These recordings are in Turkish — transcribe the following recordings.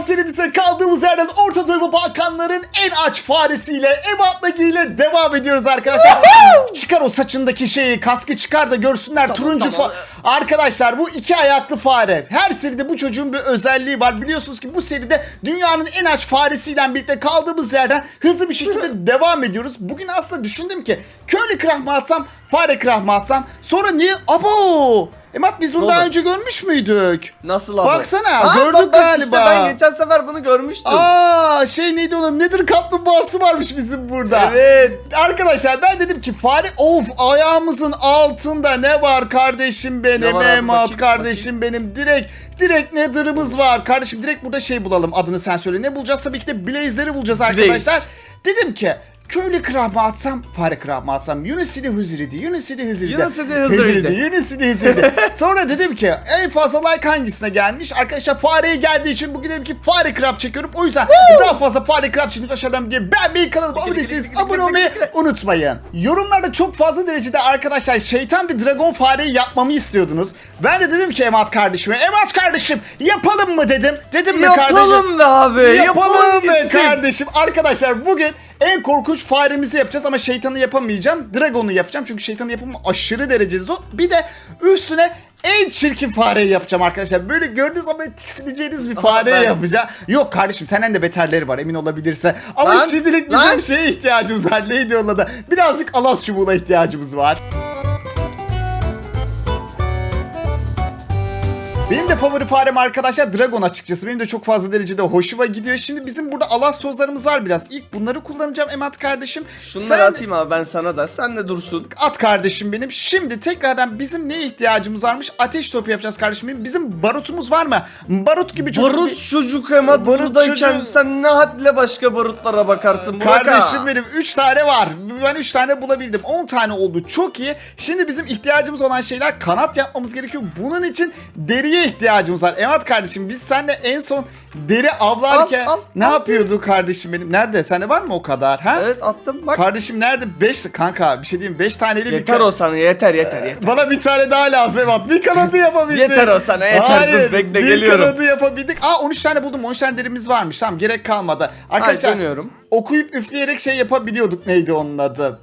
Serimize kaldığımız yerden Orta Doğu Balkanların en aç faresiyle Ebat'la ile devam ediyoruz arkadaşlar. çıkar o saçındaki şeyi, kaskı çıkar da görsünler turuncu tamam. fa- Arkadaşlar bu iki ayaklı fare. Her seride bu çocuğun bir özelliği var. Biliyorsunuz ki bu seride dünyanın en aç faresiyle birlikte kaldığımız yerden hızlı bir şekilde devam ediyoruz. Bugün aslında düşündüm ki köylü krah mı atsam, fare krah mı atsam? Sonra niye? Abo! Emat biz bunu Ne daha oldu? önce görmüş müydük? Nasıl abi? Baksana, Aa, gördük bak, bak işte galiba. ben geçen sefer bunu görmüştüm. Aa şey neydi onun nedir kaplumbağası varmış bizim burada. Evet. Arkadaşlar ben dedim ki fare of ayağımızın altında ne var kardeşim benim Ne var abi? Bakayım, kardeşim benim direkt direkt nether'ımız var. Kardeşim direkt burada şey bulalım adını sen söyle ne bulacağız tabii ki de blaze'leri bulacağız arkadaşlar. Dedim ki köylü krah mı atsam fare krah mı atsam Yunusidi huziridi Yunusidi huziridi Yunusidi huziridi. Yunusidi huziridi Sonra dedim ki en fazla like hangisine gelmiş arkadaşlar fareye geldiği için bugün dedim ki fare craft çekiyorum o yüzden daha fazla fare craft için aşağıdan diye beğenmeyi kanalıma abone değilseniz abone olmayı unutmayın. Yorumlarda çok fazla derecede arkadaşlar şeytan bir dragon fareyi yapmamı istiyordunuz. Ben de dedim ki Emat kardeşime Emat kardeşim yapalım mı dedim. Dedim mi kardeşim? Yapalım be abi. Yapalım be gitsin. kardeşim. Arkadaşlar bugün en korkunç faremizi yapacağız ama şeytanı yapamayacağım. Dragon'u yapacağım çünkü şeytanı yapımı aşırı derecede zor. Bir de üstüne en çirkin fareyi yapacağım arkadaşlar. Böyle gördüğünüz zaman tiksineceğiniz bir fare ben- yapacağım. Yok kardeşim senden de beterleri var emin olabilirse. Ama Lan, şimdilik bizim lan. şeye ihtiyacımız var. Onun adı? Birazcık alas çubuğuna ihtiyacımız var. Benim de favori farem arkadaşlar Dragon açıkçası. Benim de çok fazla derecede hoşuma gidiyor. Şimdi bizim burada alas tozlarımız var biraz. İlk bunları kullanacağım Emat kardeşim. Şunları Sen atayım abi ben sana da. Sen de dursun. At kardeşim benim. Şimdi tekrardan bizim neye ihtiyacımız varmış? Ateş topu yapacağız kardeşim benim. Bizim barutumuz var mı? Barut gibi çocuk Barut bir- çocuk Emat Barut buradayken çocuğu. sen ne hadle başka barutlara bakarsın Burak Kardeşim ha. benim 3 tane var. Ben 3 tane bulabildim. 10 tane oldu. Çok iyi. Şimdi bizim ihtiyacımız olan şeyler kanat yapmamız gerekiyor. Bunun için deriye ihtiyacımız var. Evet kardeşim biz seninle en son deri avlarken Al, al, ne al. yapıyorduk kardeşim benim? Nerede? Sende var mı o kadar? Ha? Evet attım bak. Kardeşim nerede? 5 kanka bir şey diyeyim 5 taneyle bir Yeter ka- o sana yeter yeter yeter. Bana bir tane daha lazım Evat. Bir kanadı yapabildik. Yeter o sana, yeter. Hayır, Dur, bekle, bir geliyorum. kanadı yapabildik. Aa 13 tane buldum. 13 tane derimiz varmış. Tamam gerek kalmadı. Arkadaşlar dönüyorum. okuyup üfleyerek şey yapabiliyorduk. Neydi onun adı?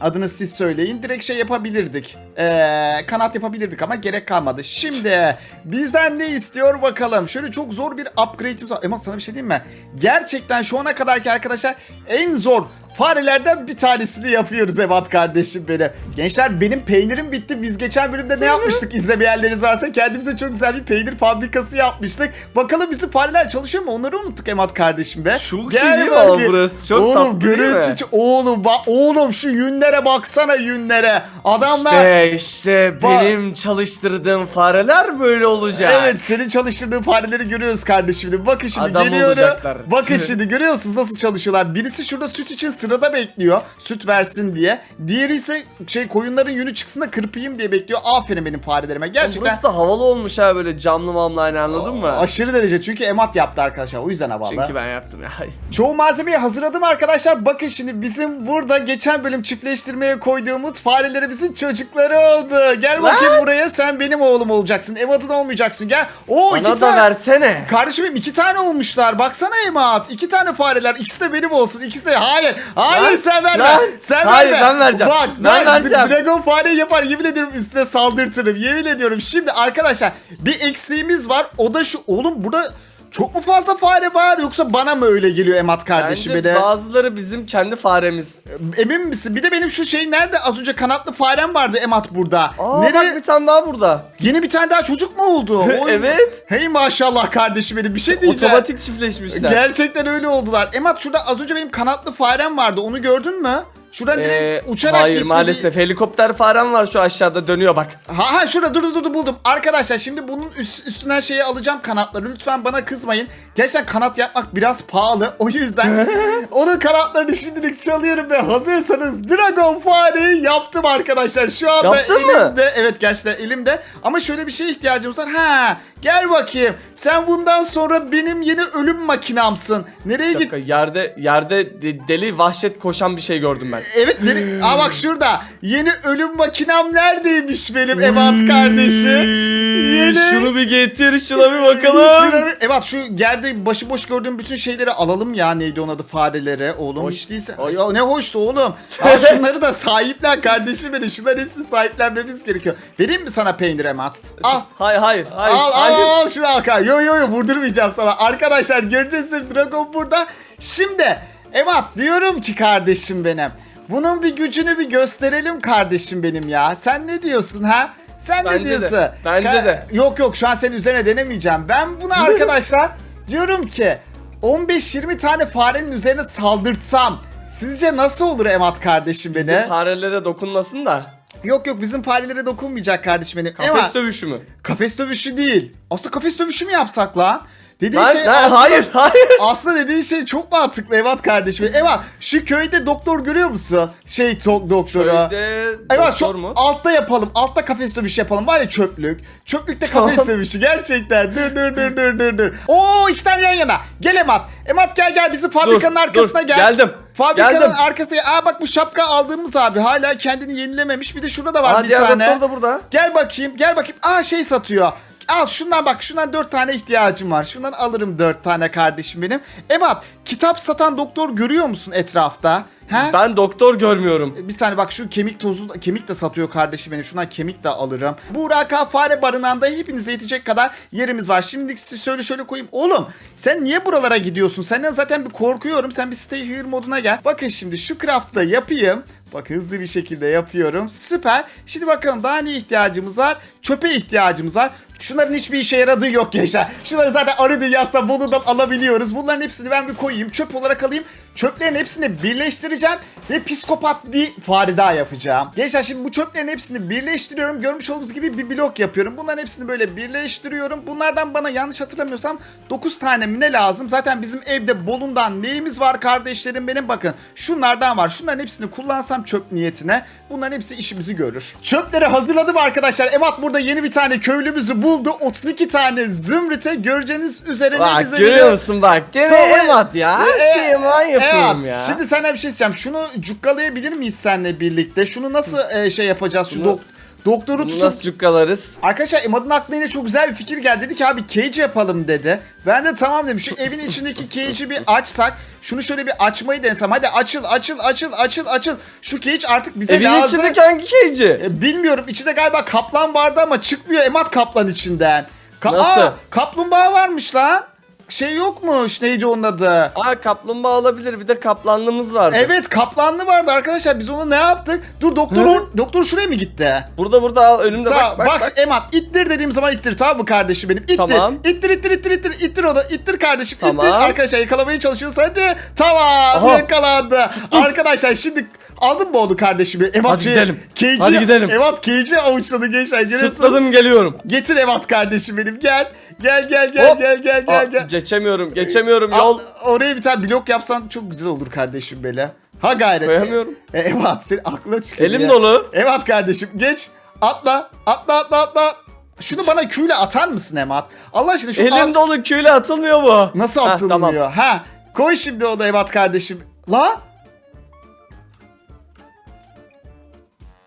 Adını siz söyleyin. Direkt şey yapabilirdik. Ee, kanat yapabilirdik ama gerek kalmadı. Şimdi bizden ne istiyor bakalım. Şöyle çok zor bir upgrade'imiz var. Emat sana bir şey diyeyim mi? Gerçekten şu ana kadarki arkadaşlar en zor farelerden bir tanesini yapıyoruz Evat kardeşim benim. Gençler benim peynirim bitti. Biz geçen bölümde ne yapmıştık izlemeyenleriniz varsa kendimize çok güzel bir peynir fabrikası yapmıştık. Bakalım bizim fareler çalışıyor mu? Onları unuttuk Emat kardeşim be. Çok Gel iyi ama burası. Çok oğlum, tatlı değil görüntü mi? ç- Oğlum bak oğlum şu yünlere baksana yünlere. Adamlar İşte işte Bak- benim çalıştırdığım fareler böyle olacak. Evet senin çalıştırdığın fareleri görüyoruz kardeşim. Bakın şimdi Adam geliyor. olacaklar. Bakın şimdi görüyor musunuz nasıl çalışıyorlar? Birisi şurada süt için sırada bekliyor. Süt versin diye. Diğeri ise şey koyunların yünü çıksın da kırpayım diye bekliyor. Aferin benim farelerime. Gerçekten Burası da havalı olmuş ha böyle camlı mamlı hani anladın mı? aşırı derece. Çünkü emat yaptı arkadaşlar. O yüzden havalı. Çünkü ben yaptım ya. Çoğu malzemeyi hazırladım arkadaşlar. Bakın şimdi bizim burada geçen bölüm çiftleştirmeye koyduğumuz farelerimizin çocukları oldu. Gel bakayım buraya sen benim oğlum olacaksın. Emat'ın olmayacaksın gel. Oo Bana iki da tane. versene. Kardeşim iki tane olmuşlar. Baksana Emat. iki tane fareler. İkisi de benim olsun. İkisi de hayır. Hayır Lan, sen verme. lan. Sen Hayır, verme. ben vereceğim. Bak Ben vereceğim. Dragon fareyi yapar. Yemin ediyorum üstüne saldırtırım. Yemin ediyorum. Şimdi arkadaşlar bir eksiğimiz var. O da şu. Oğlum burada çok mu fazla fare var yoksa bana mı öyle geliyor Emat kardeşim Bence benim? bazıları bizim kendi faremiz. Emin misin? Bir de benim şu şey nerede? Az önce kanatlı farem vardı Emat burada. Aa Nereye? bak bir tane daha burada. Yeni bir tane daha çocuk mu oldu? Oy. Evet. Hey maşallah kardeşim benim bir şey diyeceğim. Otomatik çiftleşmişler. Gerçekten öyle oldular. Emat şurada az önce benim kanatlı farem vardı. Onu gördün mü? Şuradan Ee, direkt uçarak hayır gitti. maalesef helikopter farem var şu aşağıda dönüyor bak. Ha ha şurada dur dur dur buldum. Arkadaşlar şimdi bunun üst, üstünden şeyi alacağım kanatları. Lütfen bana kızmayın. Gerçekten kanat yapmak biraz pahalı. O yüzden onun kanatlarını şimdilik çalıyorum ve hazırsanız Dragon fareyi yaptım arkadaşlar. Şu anda Yaptın mı? elimde. Evet gerçekten elimde. Ama şöyle bir şeye ihtiyacımız var. Ha gel bakayım. Sen bundan sonra benim yeni ölüm makinamsın. Nereye Bir git? dakika yerde yerde de- deli vahşet koşan bir şey gördüm ben. Evet. nere- Aa bak şurada. Yeni ölüm makinem neredeymiş benim Ebat kardeşi? Yeni- Şunu bir getir şuna bir bakalım. Şuna bir- Evet şu yerde başıboş gördüğüm bütün şeyleri alalım ya neydi onun adı fareleri oğlum Hoş, değilse. Ya ne hoştu oğlum Aa, şunları da sahiplen kardeşim benim şunların hepsini sahiplenmemiz gerekiyor vereyim mi sana peynir Emat al Hayır hayır hayır. al, al hayır. al al şunu al. Yo yo yo vurdurmayacağım sana. Arkadaşlar göreceğiz Dragon burada. Şimdi Emat diyorum ki kardeşim benim. Bunun bir gücünü bir gösterelim kardeşim benim ya. Sen ne diyorsun ha? Sen Bence ne de, diyorsun? bence Ka- de. Yok yok şu an senin üzerine denemeyeceğim. Ben buna arkadaşlar diyorum ki 15-20 tane farenin üzerine saldırtsam sizce nasıl olur Emat kardeşim beni? Bizim farelere dokunmasın da. Yok yok bizim farelere dokunmayacak kardeşim benim. Kafes Emat, dövüşü mü? Kafes dövüşü değil. Aslında kafes dövüşü mü yapsak lan? Dediğin Lan, şey lan, aslında, hayır hayır. aslında dediğin şey çok mantıklı Evat kardeşim. Evat şu köyde doktor görüyor musun? Şey to- doktoru. Köyde Evet doktor şu mu? altta yapalım. Altta kafes dövüşü yapalım. Var ya çöplük. Çöplükte kafes dövüşü gerçekten. Dur dur dur dur dur dur. Oo iki tane yan yana. Gel Emat. Emat gel gel bizim fabrikanın Dur, arkasına dur. gel. Geldim. Fabrikanın Geldim. arkasına. Aa bak bu şapka aldığımız abi hala kendini yenilememiş. Bir de şurada da var Aa, bir diğer tane. doktor da burada. Gel bakayım, gel bakayım. Aa şey satıyor. Al şundan bak, şundan dört tane ihtiyacım var. Şundan alırım dört tane kardeşim benim. Ebat, kitap satan doktor görüyor musun etrafta? Ha? Ben doktor görmüyorum. Bir saniye bak şu kemik tozu, kemik de satıyor kardeşim benim. Şundan kemik de alırım. Bu Raka Fare Barınağı'nda hepinize yetecek kadar yerimiz var. Şimdi size şöyle şöyle koyayım. Oğlum sen niye buralara gidiyorsun? Senden zaten bir korkuyorum. Sen bir stay here moduna gel. Bakın şimdi şu craft'ı da yapayım. Bak hızlı bir şekilde yapıyorum. Süper. Şimdi bakalım daha ne ihtiyacımız var? Çöpe ihtiyacımız var. Şunların hiçbir işe yaradığı yok gençler. Şunları zaten arı dünyasında Bolu'dan alabiliyoruz. Bunların hepsini ben bir koyayım. Çöp olarak alayım. Çöplerin hepsini birleştireceğim. Ve psikopat bir fare daha yapacağım. Gençler şimdi bu çöplerin hepsini birleştiriyorum. Görmüş olduğunuz gibi bir blok yapıyorum. Bunların hepsini böyle birleştiriyorum. Bunlardan bana yanlış hatırlamıyorsam 9 tane mi ne lazım? Zaten bizim evde Bolundan neyimiz var kardeşlerim benim? Bakın şunlardan var. Şunların hepsini kullansam çöp niyetine bunların hepsi işimizi görür. Çöpleri hazırladım arkadaşlar. Emat burada yeni bir tane köylümüzü buldu. 32 tane zümrüte göreceğiniz üzere ne Bak bize görüyor veriyor. musun bak. Gene Sonra- emat ya. Her şeyi eman yapıyorum evet. ya. Şimdi sana bir şey isteyeceğim. Şunu cukkalayabilir miyiz seninle birlikte? Şunu nasıl e, şey yapacağız? Şu Bunu- doktoru Bunu tutup nasıl cukkalarız? Arkadaşlar Emad'ın aklına yine çok güzel bir fikir geldi. Dedi ki abi cage yapalım dedi. Ben de tamam dedim. Şu evin içindeki cage'i bir açsak. Şunu şöyle bir açmayı denesem. Hadi açıl açıl açıl açıl açıl. Şu cage artık bize Evin lazım. içindeki hangi keyci? E, bilmiyorum. İçinde galiba kaplan vardı ama çıkmıyor Emad kaplan içinden. Ka- Nasıl? Aa, kaplumbağa varmış lan. Şey yokmuş. Neydi onun adı? Aa kaplumbağa olabilir. Bir de kaplanlığımız vardı. Evet kaplanlı vardı arkadaşlar. Biz onu ne yaptık? Dur doktor, Hı? or- doktor şuraya mı gitti? Burada burada al önümde Sağ, bak bak. bak. Emat ittir dediğim zaman ittir tamam mı kardeşim benim? İttir. Tamam. İttir ittir ittir ittir ittir onu. İttir kardeşim. Tamam. İttir. Arkadaşlar yakalamaya çalışıyoruz. Hadi. Tamam Aha. yakalandı. Arkadaşlar şimdi aldın mı onu kardeşimi? Emat Hadi şey- gidelim. Cage'i- Hadi gidelim. Emat Cage'i avuçladı gençler. Görüyorsun. Sırtladım geliyorum. Getir Emat kardeşim benim. Gel. Gel gel gel Hop. gel gel gel Aa, gel. Geçemiyorum geçemiyorum Al, yol oraya bir tane blok yapsan çok güzel olur kardeşim böyle. Ha gayret. koyamıyorum. E, Evat senin aklına çıkıyor. Elim ya. dolu. Evet kardeşim geç. Atla. Atla atla atla. Şunu bana küyle atar mısın Emat? Allah aşkına şu Elim at- dolu küyle atılmıyor bu. nasıl Heh, atılmıyor? tamam. Ha, koy şimdi o da Emat kardeşim. La?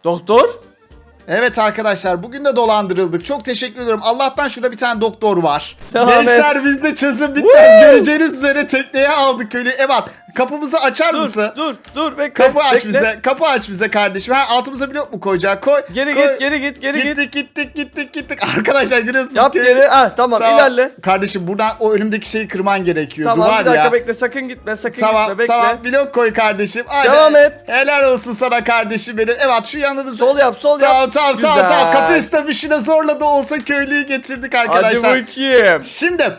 Doktor? Evet arkadaşlar bugün de dolandırıldık. Çok teşekkür ediyorum. Allah'tan şurada bir tane doktor var. Devam Gençler bizde çözüm bitmez. Göreceğiniz üzere tekneye aldık köylü. Evet kapımızı açar Dur mısın? dur dur bekle. Kapı aç bekle. bize. Kapı aç bize kardeşim. Ha altımıza blok mu koyacak? Koy. Geri koy. git geri git geri git. Gittik gittik gittik gittik. Arkadaşlar görüyorsunuz Yap ki- geri. Ha tamam, Tamam. ilerle. Kardeşim buradan o önümdeki şeyi kırman gerekiyor. Tamam Duvar bir dakika ya. bekle sakın gitme sakın Tamam gitme bekle. tamam blok koy kardeşim. Aynen. Devam et. Helal olsun sana kardeşim benim. Evet şu yanımızda. Sol yap sol Tamam yap. tamam tamam tamam. Kafes dövüşüne zorla da olsa köylüyü getirdik Hadi arkadaşlar. bakayım. Şimdi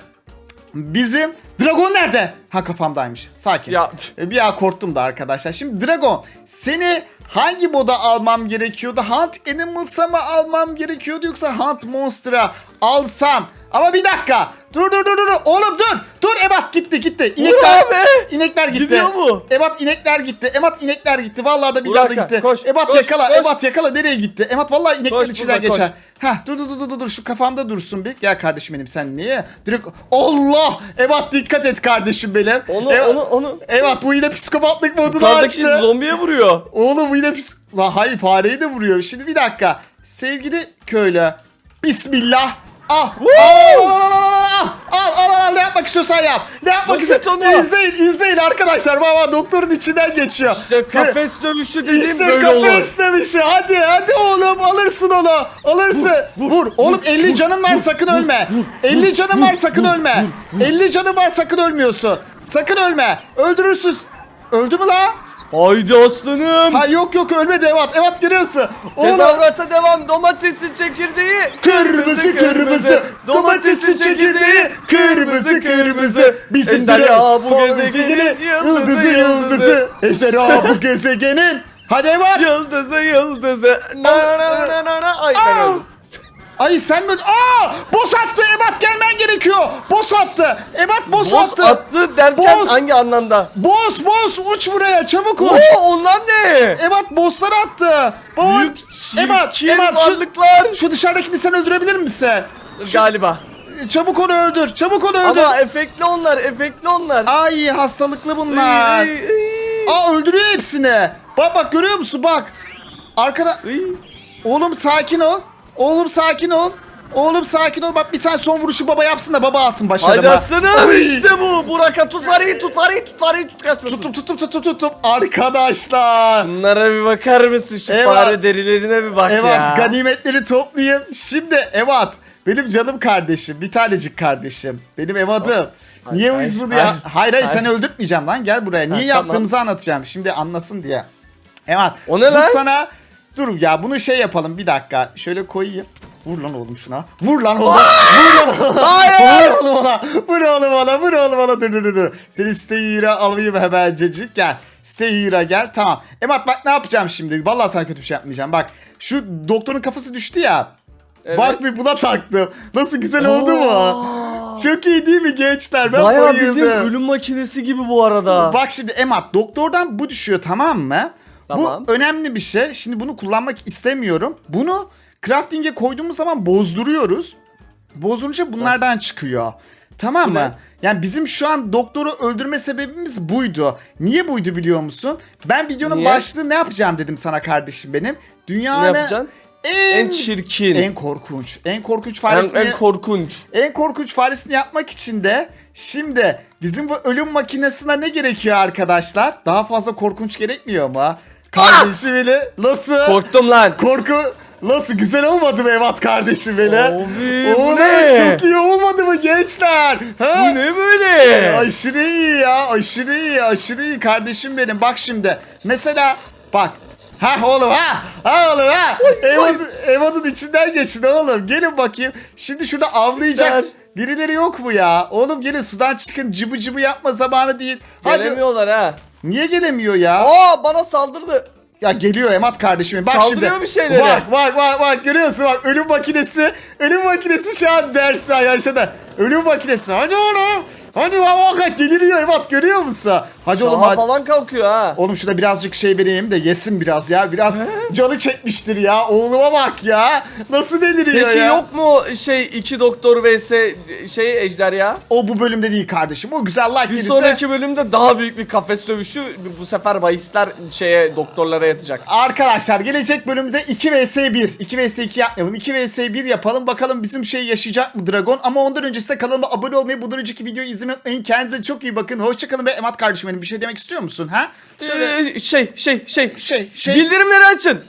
bizim Dragon nerede? Ha kafamdaymış. Sakin. Ya E, Bir an korktum da arkadaşlar. Şimdi Dragon seni hangi moda almam gerekiyordu? Hunt Animals'a mı almam gerekiyordu yoksa Hunt Monster'a alsam? Ama bir dakika. Dur dur dur dur. Oğlum dur. Dur Ebat gitti gitti. İnekler, abi. İnekler gitti. Gidiyor mu? Ebat inekler gitti. Ebat inekler gitti. Vallahi da bir Burak, daha da gitti. koş, Ebat koş, yakala. koş. Ebat yakala. Nereye gitti? Ebat vallahi ineklerin Koş, içinden geçer. Heh dur dur dur dur dur şu kafamda dursun bir. Gel kardeşim benim sen niye? Direkt Allah! Ebat dikkat et kardeşim benim. Onu Ebat, onu onu. Ebat bu yine psikopatlık modunu Yukarıdaki açtı. zombiye vuruyor. Oğlum bu yine pis... La hayır fareyi de vuruyor. Şimdi bir dakika. Sevgili köylü. Bismillah. Ah. Al al al al al al istiyorsan yap. Ne yapmak onu. izleyin izleyin arkadaşlar. Baba doktorun içinden geçiyor. İşte kafes dövüşü dediğim İşte böyle olur. kafes demişi. Hadi hadi oğlum alırsın onu. Alırsın. Vur. Oğlum 50 canın var sakın ölme. 50 canın var sakın ölme. 50 canın var sakın ölmüyorsun. Sakın ölme. Öldürürsün. Öldü mü la? Haydi aslanım. Ha yok yok ölmedi Evat. Evat görüyorsun. Oğlum. Tezahürata devam. Domatesin çekirdeği. Kırmızı kırmızı domatesin çekirdeği kırmızı kırmızı bizim Ejderha bu bu gezegenin yıldızı, yıldızı ejderha bu gezegenin hadi Evat Yıldızı yıldızı. Na na na na na. Ay ben öldüm. Ay sen mi? Aa! Boss attı Ebat gelmen gerekiyor. Boss attı. Ebat boss, Boss attı. attı derken Boss. hangi anlamda? Boss boss uç buraya çabuk uç. Oo onlar ne? Ebat bossları attı. Baba, Büyük Ebat, çirkin Ebat şu, varlıklar. şu dışarıdakini sen öldürebilir misin? Galiba. Çabuk onu öldür. Çabuk onu öldür. Ama efektli onlar, efektli onlar. Ay hastalıklı bunlar. Iy, iy, iy. Aa öldürüyor hepsini. Bak bak görüyor musun bak. Arkada Iy. oğlum sakin ol. Oğlum sakin ol. Oğlum sakin ol. Bak bir tane son vuruşu baba yapsın da baba alsın başarımı. Haydi aslanım Ay. işte bu. Burak'a tut arayı tut arayı tut kaçmasın. Tuttum tuttum tuttum tuttum. Arkadaşlar. Bunlara bir bakar mısın şu Evet. fare derilerine bir bak Evet ya. ganimetleri toplayayım. Şimdi Evat benim canım kardeşim. Bir tanecik kardeşim. Benim Evat'ım. Niye hayır, biz bunu ya? hayır. Hayır hayır, Hayır. seni öldürtmeyeceğim lan gel buraya. Niye tamam. yaptığımızı anlatacağım. Şimdi anlasın diye. Evat. O ne bu lan? sana dur ya bunu şey yapalım bir dakika. Şöyle koyayım. Vur lan oğlum şuna. Vur lan oğlum. Vur lan oğlum. Hayır. Vur oğlum ona. Vur oğlum ona. Vur oğlum ona. Dur dur dur, dur. Seni Steyir'e alayım hemencecik. Gel. Steyir'e gel. Tamam. Emat bak ne yapacağım şimdi. Vallahi sana kötü bir şey yapmayacağım. Bak şu doktorun kafası düştü ya. Evet. Bak bir buna taktım. Nasıl güzel oldu mu? Çok iyi değil mi gençler? Ben Bayağı bayıldım. bildiğin ölüm makinesi gibi bu arada. Bak şimdi Emat doktordan bu düşüyor tamam mı? Tamam. Bu önemli bir şey. Şimdi bunu kullanmak istemiyorum. Bunu crafting'e koyduğumuz zaman bozduruyoruz. Bozunca bunlardan çıkıyor. Tamam Bu mı? ne? Yani bizim şu an doktoru öldürme sebebimiz buydu. Niye buydu biliyor musun? Ben videonun Niye? başlığı ne yapacağım dedim sana kardeşim benim. Dünyanın Ne yapacaksın? En, En çirkin. en korkunç, en korkunç En, faresini en korkunç. en korkunç faresini yapmak için de şimdi bizim bu ölüm makinesine ne gerekiyor arkadaşlar? Daha fazla korkunç gerekmiyor mu? Kardeşim beni nasıl? Korktum lan. Korku nasıl güzel olmadı mı Evat kardeşim beni? Abi, bu Oğlum, ne? Çok iyi olmadı mı gençler? Ha? Bu ne böyle? Aşırı iyi ya aşırı iyi aşırı iyi kardeşim benim bak şimdi mesela bak Ha oğlum ha. Ha oğlum ha. Evat'ın Evat'ın içinden geçin oğlum. Gelin bakayım. Şimdi şurada avlayacak birileri yok mu ya? Oğlum gelin sudan çıkın cıbı cıbı yapma zamanı değil. Hadi. Gelemiyorlar ha. niye gelemiyor ya? Aa bana saldırdı. ya geliyor Emat kardeşim. Bak Saldırıyor şimdi bir şeylere. bak bak bak bak. Görüyorsun bak ölüm makinesi ölüm makinesi şu an ders yaşadı ölüm makinesi hadi oğlum hadi bak bak deliriyor Emat görüyor musun hadi oğlum Şaha hadi falan kalkıyor ha. Oğlum şurada birazcık şey vereyim de yesin biraz ya. Biraz canı çekmiştir ya. Oğluma bak ya. Nasıl deliriyor Peki ya. yok mu şey iki doktor vs şey ejder ya? O bu bölümde değil kardeşim. O güzel like Bir gelirse. sonraki bölümde daha büyük bir kafes dövüşü bu sefer bahisler şeye doktorlara yatacak. Arkadaşlar gelecek bölümde 2 vs 1. 2 vs 2 yapmayalım. 2 vs 1 yapalım. Bakalım bizim şey yaşayacak mı Dragon. Ama ondan öncesinde kanalıma abone olmayı, bundan önceki videoyu izlemeyi unutmayın. Kendinize çok iyi bakın. Hoşçakalın ve Emat kardeşim benim bir şey demek istiyor musun? Ha? Şöyle Ee, şey şey şey şey şey. bildirimleri açın.